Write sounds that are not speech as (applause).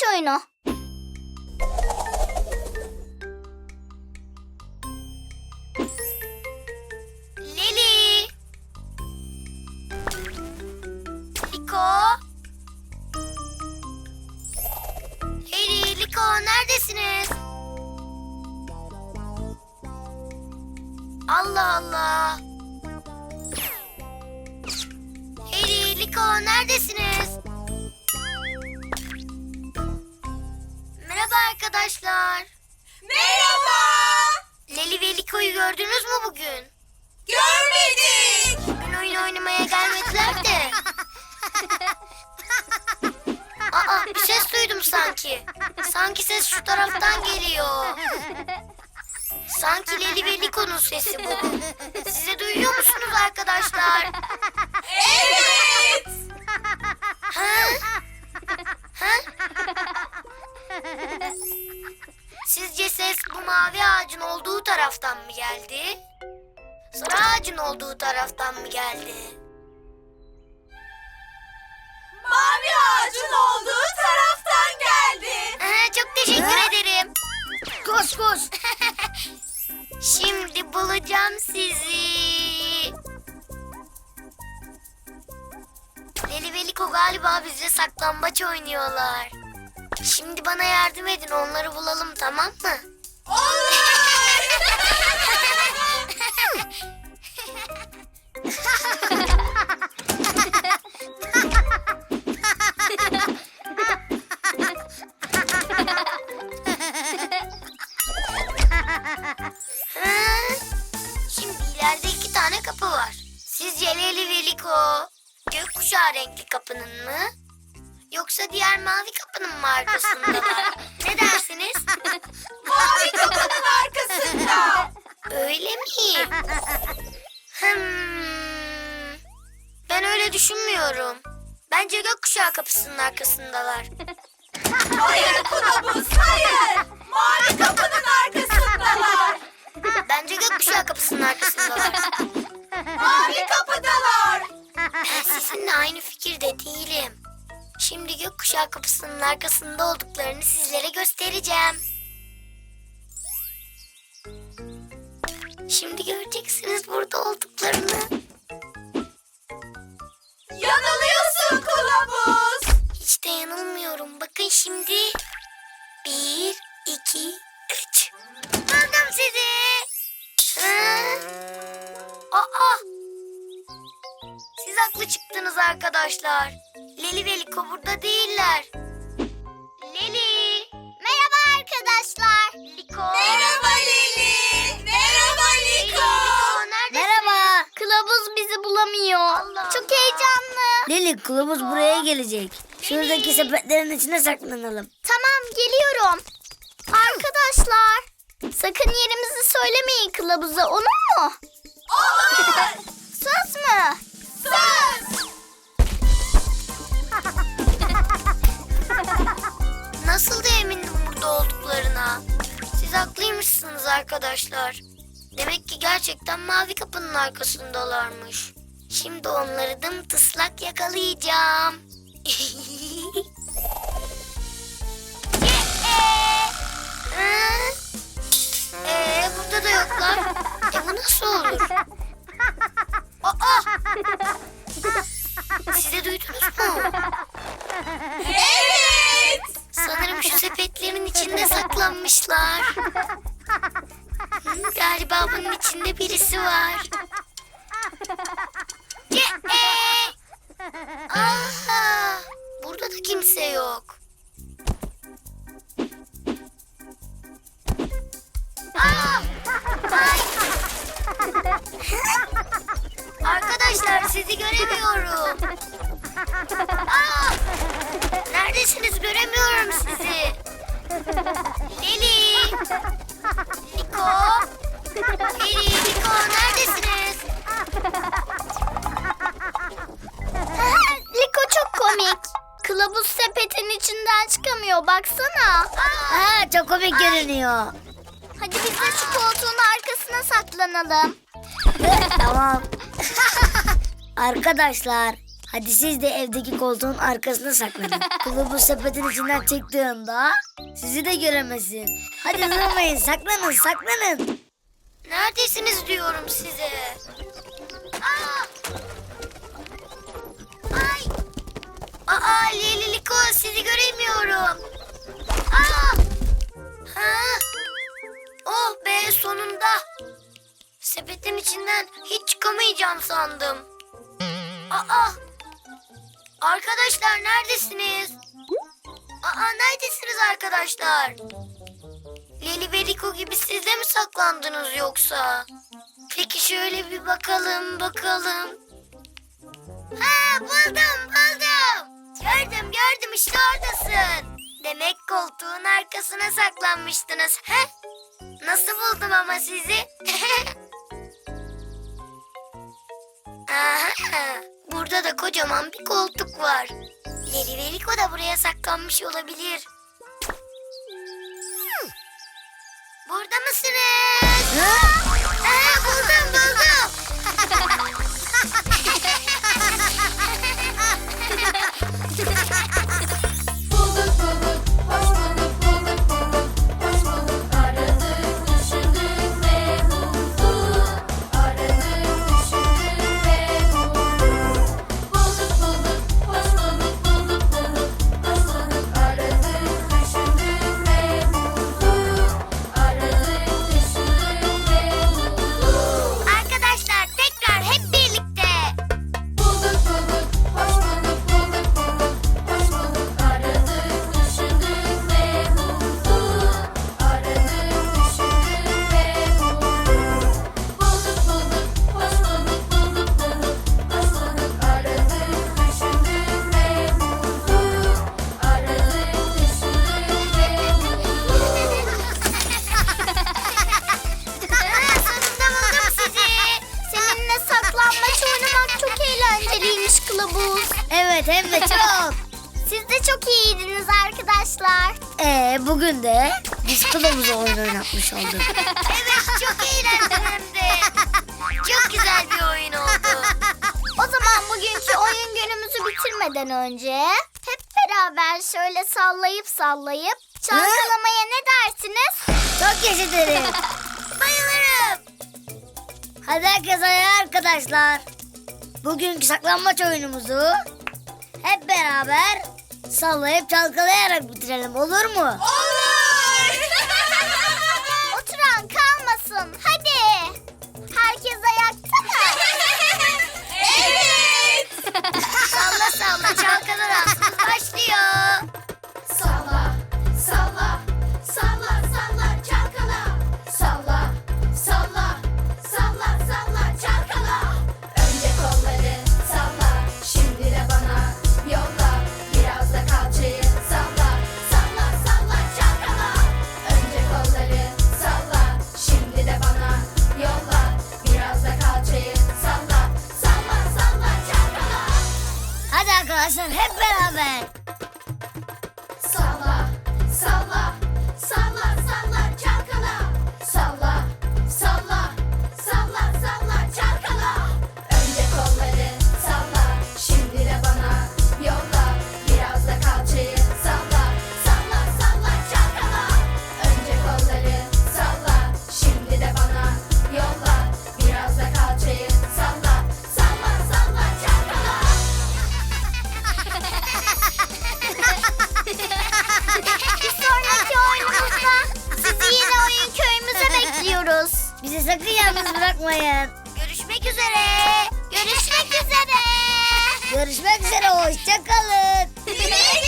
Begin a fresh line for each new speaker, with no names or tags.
saklambaç oyunu.
Liko. Leli, Liko neredesiniz? Allah Allah. Leli, Liko neredesiniz? Arkadaşlar.
Merhaba.
Leli ve Liko'yu gördünüz mü bugün?
Görmedik.
Bugün oyun oynamaya gelmediler de. (laughs) Aa bir ses duydum sanki. Sanki ses şu taraftan geliyor. Sanki Leli ve Liko'nun sesi bu. Size duyuyor musunuz arkadaşlar?
Evet.
Ha? Ha? (laughs) Sizce ses bu mavi ağacın olduğu taraftan mı geldi? Sarı ağacın olduğu taraftan mı geldi?
Mavi ağacın olduğu taraftan geldi.
Aha, çok teşekkür ederim.
Koş koş. (laughs)
Şimdi bulacağım sizi. Leli ve Liko galiba bizle saklambaç oynuyorlar. Şimdi bana yardım edin onları bulalım tamam mı? Ha? (laughs) Şimdi ileride iki tane kapı var. Sizce Leli ve Liko gökkuşağı renkli kapının mı? Yoksa diğer mavi kapının mı arkasındalar? (laughs) ne dersiniz?
Mavi kapının arkasında.
Öyle mi? Hmm. Ben öyle düşünmüyorum. Bence gökkuşağı kapısının arkasındalar.
Hayır kılavuz hayır. Mavi kapının arkasındalar.
Bence gökkuşağı kapısının arkasındalar.
Mavi kapıdalar.
Ben sizinle aynı fikirde değilim. Şimdi gökkuşağı kapısının arkasında olduklarını sizlere göstereceğim. Şimdi göreceksiniz burada olduklarını.
Yanılıyorsun kılavuz.
Hiç de yanılmıyorum. Bakın şimdi. Bir, iki, üç. Buldum sizi. Hı? Aa! Siz haklı çıktınız arkadaşlar. Leli ve Liko burada değiller. Leli. Merhaba arkadaşlar. Liko.
Merhaba Lili. Merhaba
Leli,
Liko.
Merhaba. Kılavuz bizi bulamıyor.
Allah
Çok
Allah.
heyecanlı.
Lili kılavuz buraya gelecek. Şuradaki sepetlerin içine saklanalım.
Tamam geliyorum. Arkadaşlar sakın yerimizi söylemeyin kılavuza olur mu?
Olur. (laughs)
Söz mü?
Nasıl da emindim burada olduklarına. Siz haklıymışsınız arkadaşlar. Demek ki gerçekten mavi kapının arkasındalarmış. Şimdi onları dımtıslak yakalayacağım. (laughs) Ee, ee, burada da yoklar. E bu nasıl olur? Aa! Siz de duydunuz mu? (laughs) saklanmışlar. (laughs) Galiba bunun içinde birisi var. Aha! Burada da kimse yok. Aa! Arkadaşlar sizi göremiyorum. Aa! Neredesiniz? Göremiyorum sizi. Leli. Liko. Leli, Liko neredesiniz?
Liko çok komik. Kılavuz sepetin içinden çıkamıyor baksana.
Ha çok komik görünüyor.
Hadi biz de şu koltuğun arkasına saklanalım.
tamam. (laughs) Arkadaşlar Hadi siz de evdeki koltuğun arkasına saklanın. (laughs) Kılavuz sepetin içinden çıktığında sizi de göremesin. Hadi durmayın saklanın saklanın.
Neredesiniz diyorum size. Aa! Ay! Aa Leli Liko sizi göremiyorum. Aa! Ha? Oh be sonunda. Sepetin içinden hiç çıkamayacağım sandım. Aa! Arkadaşlar neredesiniz? Aa neredesiniz arkadaşlar? Leli ve Liko gibi siz de mi saklandınız yoksa? Peki şöyle bir bakalım bakalım. Ha buldum buldum. Gördüm gördüm işte oradasın. Demek koltuğun arkasına saklanmıştınız. He? Nasıl buldum ama sizi? (laughs) Aha, burada da kocaman bir koltuk var. Leli ve da buraya saklanmış olabilir. Burada mısınız? Aa,
eğlenceliymiş kılavuz.
Evet de çok. (laughs)
Siz de çok iyiydiniz arkadaşlar.
Ee, bugün de biz kılavuza oyun oynatmış olduk. (laughs)
Evet çok eğlendim hem (laughs) de. Çok güzel bir oyun oldu.
O zaman bugünkü oyun günümüzü bitirmeden önce hep beraber şöyle sallayıp sallayıp çalkalamaya ne dersiniz?
Çok yaşa derim.
Bayılırım.
Hadi herkes ayağa arkadaşlar. Bugünkü saklanmaç oyunumuzu hep beraber sallayıp çalkalayarak bitirelim olur mu?
Olur!
Arkadaşlar hep bırakmayın.
Görüşmek üzere.
Görüşmek üzere.
Görüşmek üzere. Hoşçakalın. (laughs)